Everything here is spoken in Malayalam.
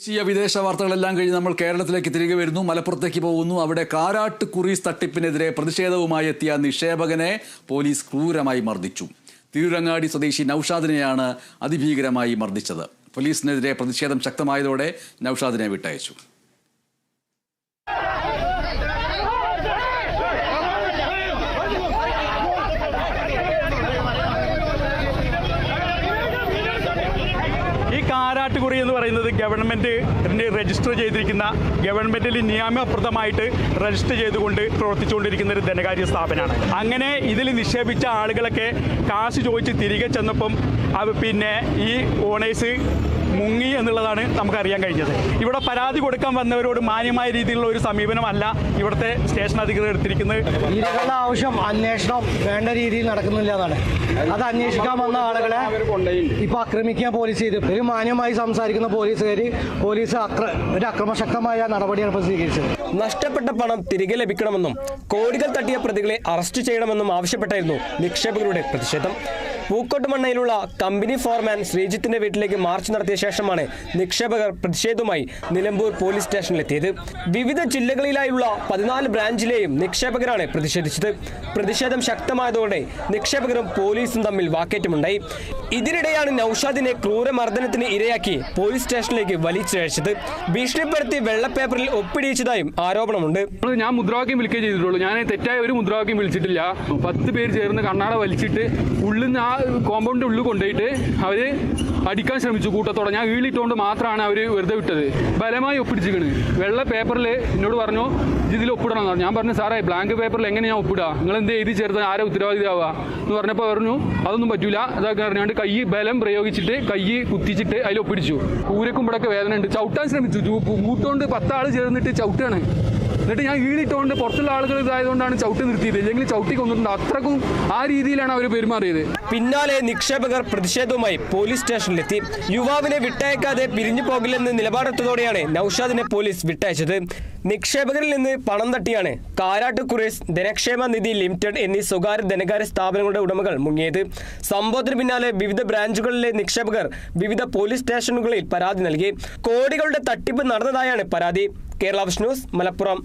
ദേശീയ വിദേശ വാർത്തകളെല്ലാം കഴിഞ്ഞ് നമ്മൾ കേരളത്തിലേക്ക് തിരികെ വരുന്നു. മലപ്പുറത്തേക്ക് പോകുന്നു. അവിടെ കാരാട്ട് കുറീസ് തട്ടിപ്പിനെതിരെ പ്രതിഷേധവുമായി എത്തിയ നിക്ഷേപകനെ പോലീസ് ക്രൂരമായി മർദ്ദിച്ചു. തിരുരങ്ങാടി സ്വദേശി നൌഷാദിനെയാണ് അതിഭീകരമായി മർദ്ദിച്ചത്. പോലീസിനെതിരെ പ്രതിഷേധം ശക്തമായതോടെ നൌഷാദിനെ വിട്ടയച്ചു. ഈ എന്ന് പറയുന്നത് ഗവൺമെന്റ് രജിസ്റ്റർ ചെയ്തിരിക്കുന്ന ഗവൺമെന്റിൽ നിയമപ്രദമായിട്ട് രജിസ്റ്റർ ചെയ്തുകൊണ്ട് പ്രവർത്തിച്ചുകൊണ്ടിരിക്കുന്ന ഒരു ധനകാര്യ സ്ഥാപനമാണ്. അങ്ങനെ ഇതിൽ നിക്ഷേപിച്ച ആളുകളൊക്കെ കാശ് ചോദിച്ച് തിരികെ ചെന്നപ്പം പിന്നെ ഈ ഓണേഴ്സ് മുങ്ങി എന്നുള്ളതാണ് നമുക്കറിയാൻ കഴിഞ്ഞത്. ഇവിടെ പരാതി കൊടുക്കാൻ വന്നവരോട് മാന്യമായ രീതിയിലുള്ള ഒരു സമീപനമല്ല ഇവിടുത്തെ സ്റ്റേഷൻ അധികൃതർ എടുത്തിരിക്കുന്നത്. ഇരകളുടെ ആവശ്യം അന്വേഷണം വേണ്ട രീതിയിൽ നടക്കുന്നില്ല എന്നാണ്. അത് അന്വേഷിക്കാൻ വന്ന ആളുകളെ ഇപ്പൊ ആക്രമിക്കാൻ പോലീസ് ചെയ്തു. ഒരു മാന്യമായി സംസാരിക്കുന്ന പോലീസുകാർ പോലീസ് അക്ര ഒരു അക്രമശക്തമായ നടപടിയാണ് ഇപ്പൊ സ്വീകരിച്ചത്. നഷ്ടപ്പെട്ട പണം തിരികെ ലഭിക്കണമെന്നും കോടികൾ തട്ടിയ പ്രതികളെ അറസ്റ്റ് ചെയ്യണമെന്നും ആവശ്യപ്പെട്ടായിരുന്നു നിക്ഷേപകരുടെ പ്രതിഷേധം. പൂക്കോട്ടുമണ്ണയിലുള്ള കമ്പനി ഫോർമാൻ ശ്രീജിത്തിന്റെ വീട്ടിലേക്ക് മാർച്ച് നടത്തിയ ശേഷമാണ് നിക്ഷേപകർ പ്രതിഷേധവുമായി നിലമ്പൂർ പോലീസ് സ്റ്റേഷനിലെത്തിയത്. വിവിധ ജില്ലകളിലായുള്ള പതിനാല് ബ്രാഞ്ചിലെയും നിക്ഷേപകരാണ് പ്രതിഷേധിച്ചത്. പ്രതിഷേധം ശക്തമായതോടെ നിക്ഷേപകരും പോലീസും തമ്മിൽ വാക്കേറ്റമുണ്ടായി. ഇതിനിടെയാണ് നൌഷാദിനെ ക്രൂരമർദ്ദനത്തിന് ഇരയാക്കി പോലീസ് സ്റ്റേഷനിലേക്ക് വലിച്ചിഴച്ചത്. ഭീഷണിപ്പെടുത്തി വെള്ളപ്പേപ്പറിൽ ഒപ്പിടിയിച്ചതായും ആരോപണമുണ്ട്. ഞാൻ മുദ്രാവാക്യം വിളിക്കുകയും ചെയ്തിട്ടുള്ളൂ. ഞാൻ തെറ്റായ ഒരു മുദ്രാവാക്യം വിളിച്ചിട്ടില്ല. പത്ത് പേര് ചേർന്ന് കണ്ണാട വലിച്ചിട്ട് ഉള്ളിൽ നിന്ന് ആ കോമ്പൗണ്ടിന്റെ ഉള്ളിൽ കൊണ്ടുപോയിട്ട് അവർ അടിക്കാൻ ശ്രമിച്ചു കൂട്ടത്തോടെ. ഞാൻ വീളിട്ടുകൊണ്ട് മാത്രമാണ് അവർ വെറുതെ വിട്ടത്. ബലമായി ഒപ്പിടിച്ചിക്കണ് വെള്ള പേപ്പറിൽ എന്നോട് പറഞ്ഞു "ഇജ്ജ് ഇതിൽ ഒപ്പിടണം എന്ന് പറഞ്ഞു. ഞാൻ പറഞ്ഞു സാറേ ബ്ലാങ്ക് പേപ്പറിൽ എങ്ങനെ ഞാൻ ഒപ്പിടുക നിങ്ങൾ എന്ത് എഴുതി ചേർത്ത്? ആരെ ഉത്തരവാദിതാവുക എന്ന് പറഞ്ഞപ്പോൾ പറഞ്ഞു അതൊന്നും പറ്റൂല. അതൊക്കെ പറഞ്ഞാണ്ട് കൈ ബലം പ്രയോഗിച്ചിട്ട് കൈ കുത്തിച്ചിട്ട് അതിൽ ഒപ്പിടിച്ചു. ഊരക്കുമ്പോഴൊക്കെ വേദന ഉണ്ട്. ചവിട്ടാൻ ശ്രമിച്ചു. കൂട്ടുകൊണ്ട് പത്താൾ ചേർന്നിട്ട് ചവിട്ടാണ്. എന്നിട്ട് ഞാൻ ഈളിട്ടുകൊണ്ട് പുറത്തുള്ള ആളുകൾ ഇതായതുകൊണ്ടാണ് ചവിട്ടി നിർത്തിയത്. ഇല്ലെങ്കിൽ ചവിട്ടി കൊന്നിട്ടുണ്ട്. അത്രക്കും ആ രീതിയിലാണ് അവർ പെരുമാറിയത്. പിന്നാലെ നിക്ഷേപകർ പ്രതിഷേധവുമായി പോലീസ് സ്റ്റേഷനിലെത്തി. യുവാവിനെ വിട്ടയക്കാതെ പിരിഞ്ഞു പോകില്ലെന്ന് നിലപാടെടുത്തതോടെയാണ് നൌഷാദിനെ പോലീസ് വിട്ടയച്ചത്. നിക്ഷേപകരിൽ നിന്ന് പണം തട്ടിയാണ് കാരാട്ട് കുറേസ് ധനക്ഷേമ നിധി ലിമിറ്റഡ് എന്നീ സ്വകാര്യ ധനകാര്യ സ്ഥാപനങ്ങളുടെ ഉടമകൾ മുങ്ങിയത്. സംഭവത്തിന് പിന്നാലെ വിവിധ ബ്രാഞ്ചുകളിലെ നിക്ഷേപകർ വിവിധ പോലീസ് സ്റ്റേഷനുകളിൽ പരാതി നൽകി. കോടികളുടെ തട്ടിപ്പ് നടന്നതായാണ് പരാതി. കേരള വിഷ്ണൂസ് മലപ്പുറം